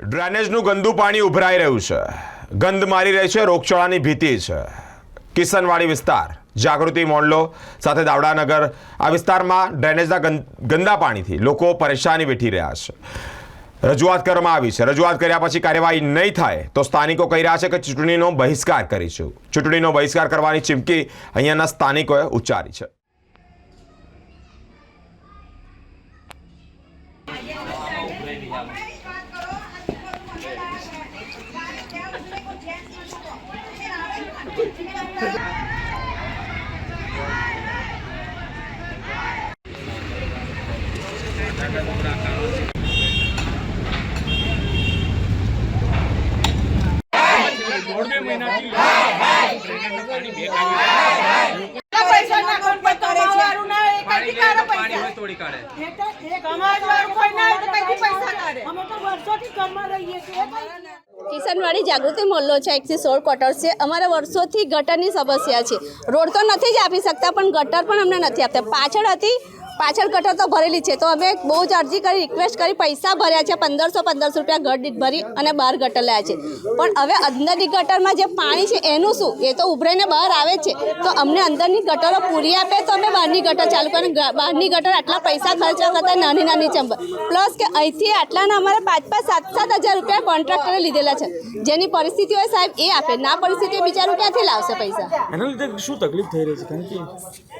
ડ્રેનેજનું ગંદુ પાણી ઉભરાઈ રહ્યું છે. ગંધ મારી રહી છે, રોગચાળાની ભીતિ છે. કિસનવાડી વિસ્તાર, જાગૃતિ મોડલો સાથે દાવડાનગર, આ વિસ્તારમાં ડ્રેનેજના ગંદા પાણીથી લોકો પરેશાની વેઠી રહ્યા છે. રજૂઆત કરવામાં આવી છે. રજૂઆત કર્યા પછી કાર્યવાહી નહીં થાય તો સ્થાનિકો કહી રહ્યા છે કે ચૂંટણીનો બહિષ્કાર કરીશું. ચૂંટણીનો બહિષ્કાર કરવાની ચીમકી અહીંયાના સ્થાનિકોએ ઉચ્ચારી છે. કોઈ? તોડી કાઢે કોઈ ના હોય તો કઈથી પૈસા કાઢે? અમે તો વર્ષોથી કમા રહીએ છીએ કિશનવાડી જાગૃતિ મોલ્લો છે, એકથી સોળ ક્વાર્ટર્સ છે. અમારે વર્ષોથી ગટરની સમસ્યા છે. રોડ તો નથી જ આપી શકતા, પણ ગટર પણ અમને નથી આપતા. પાછળ હતી પાછળ ગટર તો ભરેલી છે તો અમે બહુ જ અરજી કરી રિક્વેસ્ટ કરી પૈસા ભર્યા છે પંદરસો પંદરસો રૂપિયા ઘર દીઠ ભરી અને બહાર ગટર લાયા છે. પણ હવે અંદરની ગટરમાં જે પાણી છે એનું શું? એ તો ઉભરાઈને બહાર આવે છે. તો અમને અંદરની ગટરો પૂરી આપે તો અમે બહારની ગટર ચાલુ કરીને બહારની ગટર આટલા પૈસા ખર્ચવા કરતાં નાની નાની ચંબર. પ્લસ કે અહીંથી આટલાના અમારે પાંચ પાંચ સાત સાત હજાર રૂપિયા કોન્ટ્રાક્ટરે લીધેલા છે. જેની પરિસ્થિતિ હોય સાહેબ એ આપે. ના પરિસ્થિતિ બિચારું ક્યાંથી લાવશે પૈસા? એના લીધે શું તકલીફ થઈ રહી છે?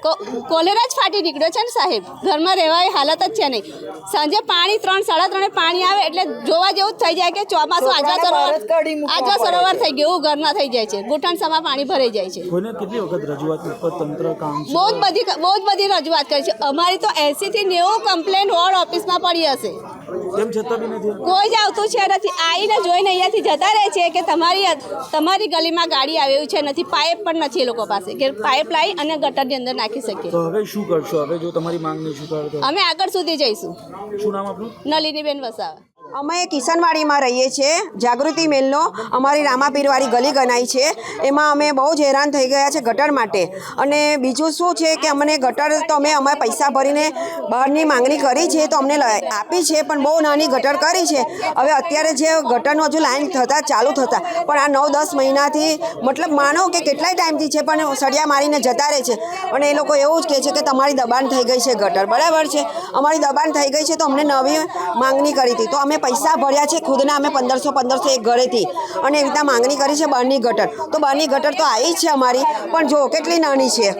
કો- કોલેરા જ ફાટી નીકળ્યો છે ને સાહેબ. ઘરમાં રહેવાની હાલત જ છે નહીં. સાંજે પાણી ત્રણ સાડા ત્રણે પાણી આવે એટલે જોવા જેવું જ થઈ જાય કે ચોમાસું આજવા સરોવર આજવા સરોવર થઈ ગયું એવું ઘરમાં થઈ જાય છે. ઘૂંટણ સમા પાણી ભરાઈ જાય છે. કેટલી વખત રજૂઆત ઉપર તંત્ર કામ બહુ જ બધી બહુ જ બધી રજૂઆત કરી છે. અમારી તો એસી થી નેવું કમ્પ્લેન વોર્ડ ઓફિસમાં પડી હશે. તેમ છતાં બી નથી? કોઈ જ આવતું છે નથી. આવીને જોઈને અહીંયાથી જતા રહે છે કે તમારી તમારી ગલીમાં ગાડી આવે એવું છે નથી. પાઇપ પણ નથી એ લોકો પાસે. કે પાઇપ લાવી અને ગટરની અંદર નાખી શકીએ. તો હવે શું કરશો? હવે જો તમારી માંગ નહીં સ્વીકારો અમે આગળ સુધી જઈશું. શું નામ આપનું? નલિનીબેન વસાવા. અમે કિશનવાડીમાં રહીએ છીએ. જાગૃતિ મેલનો અમારી રામાપીરવાળી ગલી ગણાય છે. એમાં અમે બહુ જ હેરાન થઈ ગયા છે ગટર માટે. અને બીજું શું છે કે અમને ગટર તો અમે અમે પૈસા ભરીને બહારની માંગણી કરી છે તો અમને આપી છે, પણ બહુ નાની ગટર કરી છે. હવે અત્યારે જે ગટરનું હજુ લાઈન થતા ચાલુ થતા, પણ આ નવ દસ મહિનાથી મતલબ માનો કે કેટલાય ટાઈમથી છે, પણ સળિયા મારીને જતા રહે છે. અને એ લોકો એવું જ કહે છે કે તમારી દબાણ થઈ ગઈ છે ગટર. બરાબર છે? અમારી દબાણ થઈ ગઈ છે તો અમને નવી માંગણી કરી હતી. તો અમે પૈસા ભર્યા છે ખુદના, અમે પંદરસો પંદરસો એક ઘરેથી. અને એવી રીતના માંગણી કરી છે બહારની ગટર. તો બહારની ગટર તો આવી છે અમારી, પણ જો, કેટલી નાની છે.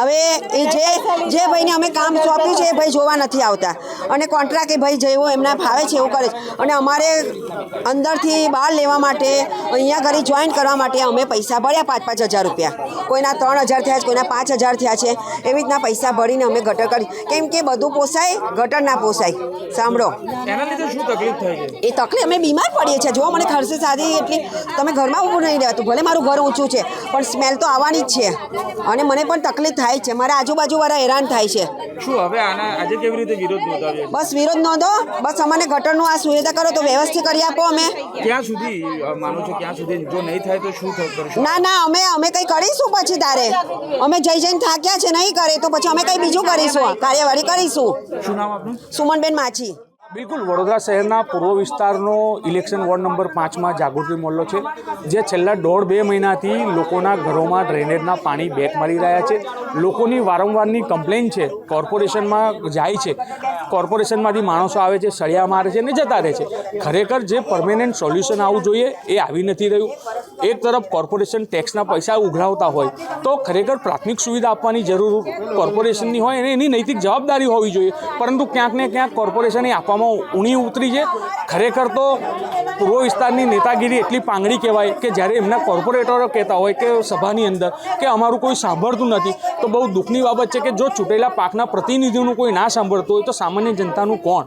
હવે એ જે જે ભાઈને અમે કામ સોંપ્યું છે એ ભાઈ જોવા નથી આવતા. અને કોન્ટ્રાક્ટ એ ભાઈ જેવો એમના ફાવે છે એવું કરે છે. અને અમારે અંદરથી બહાર લેવા માટે, અહીંયા ઘરે જોઈન કરવા માટે અમે પૈસા ભર્યા પાંચ પાંચ હજાર રૂપિયા. કોઈના ત્રણ હજાર થયા છે, કોઈના પાંચ હજાર થયા છે. એવી રીતના પૈસા ભરીને અમે ગટર કરી. કેમ કે બધું પોસાય, ગટર ના પોસાય. સાંભળો. એ તકલીફ અમે બીમાર પડીએ છીએ. જો મને ખર્ચે સાદી એટલી તમે ઘરમાં ઊભું નહીં રહેતું. ભલે મારું ઘર ઊંચું છે પણ સ્મેલ તો આવવાની જ છે. અને મને પણ તકલીફ થાય છે. મારા આજુબાજુવાળા હેરાન થાય છે. શું હવે આના આજે કેવી રીતે વિરોધ નોંધાવ્યો બસ વિરોધ નોંધો. બસ અમને ગટરનું આ સુવિધા કરો તો વ્યવસ્થિત કરી આપો અમે. ક્યાં સુધી માનો છો ક્યાં સુધી? જો નહીં થાય તો શું કરશું? ના ના અમે અમે કંઈ કરીશું પછી તારે. અમે જઈ જઈને થાક્યા છે નહીં કરે તો પછી અમે કંઈ બીજું કરીશું. કાર્યવાહી કરીશું. શું નામ આપનું? સુમનબેન માછી. બિલકુલ, વડોદરા શહેરના પૂર્વ વિસ્તારનો ઇલેક્શન વોર્ડ નંબર પાંચમાં જાગૃતિ મોહલ્લો છે, જે છેલ્લા દોઢ બે મહિનાથી લોકોના ઘરોમાં ડ્રેનેજના પાણી બેક મારી રહ્યા છે. લોકોની વારંવારની કમ્પ્લેન છે, કોર્પોરેશનમાં જાય છે. કોર્પોરેશનમાંથી માણસો આવે છે, સળિયા મારે છે ને જતા રહે છે. ખરેખર જે પરમેનન્ટ સોલ્યુશન આવવું જોઈએ એ આવી નથી રહ્યું. એક તરફ કોર્પોરેશન ટેક્સના પૈસા ઉઘરાવતા હોય, તો ખરેખર પ્રાથમિક સુવિધા આપવાની જરૂર કોર્પોરેશનની હોય અને એની નૈતિક જવાબદારી હોવી જોઈએ. પરંતુ ક્યાંક ને ક્યાંક કોર્પોરેશને આપવામાં ઊણી ઉતરી છે. ખરેખર તો પૂર્વ વિસ્તારની નેતાગીરી એટલી પાંગડી કહેવાય કે જ્યારે એમના કોર્પોરેટરો કહેતા હોય કે સભાની અંદર કે અમારું કોઈ સાંભળતું નથી, તો બહુ દુઃખની બાબત છે કે જો ચૂંટેલા પાકના પ્રતિનિધિઓનું કોઈ ના સાંભળતું હોય, તો સામાન્ય જનતાનું કોણ?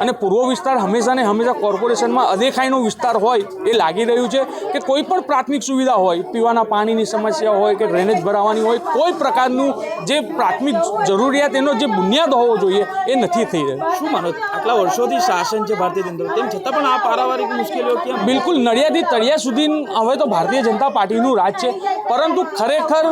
અને પૂર્વ વિસ્તાર હંમેશા ને હંમેશા કોર્પોરેશનમાં અદેખાઈનો વિસ્તાર હોય એ લાગી રહ્યું છે કે કોઈ પણ પ્રાથમિક સુવિધા હોય પીવાના પાણીની સમસ્યા હોય કે ડ્રેનેજ ભરાવાની હોય કોઈ પ્રકારનું જે પ્રાથમિક જરૂરિયાત એનો જે બુનિયાદ હોવો જોઈએ એ નથી થઈ રહ્યો. શું માનો આટલા વર્ષોથી શાસન છે ભારતીય જનતા તેમ છતાં પણ આ પારિવારિક મુશ્કેલીઓ કેમ? બિલકુલ નડિયાથી તળિયા સુધી હવે તો ભારતીય જનતા પાર્ટીનું રાજ છે. પરંતુ ખરેખર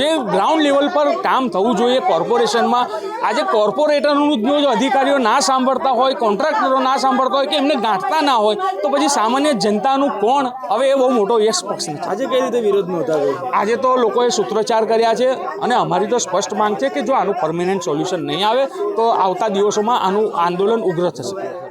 જે ગ્રાઉન્ડ લેવલ પર કામ થવું જોઈએ કોર્પોરેશનમાં આજે કોર્પોરેટરનું જો અધિકારીઓ ના સાંભળતા હોય કોન્ટ્રાક્ટરો ના સાંભળતા હોય કે એમને ગાંઠતા ના હોય તો પછી સામાન્ય જનતાનું કોણ? હવે એ બહુ મોટો યશ પક્ષ નથી આજે કઈ રીતે વિરોધ નોંધાવ્યો? આજે તો લોકોએ સૂત્રોચ્ચાર કર્યા છે અને અમારી તો સ્પષ્ટ માંગ છે કે જો આનું પરમેનન્ટ સોલ્યુશન નહીં આવે તો આવતા દિવસોમાં આનું આંદોલન ઉગ્ર થશે.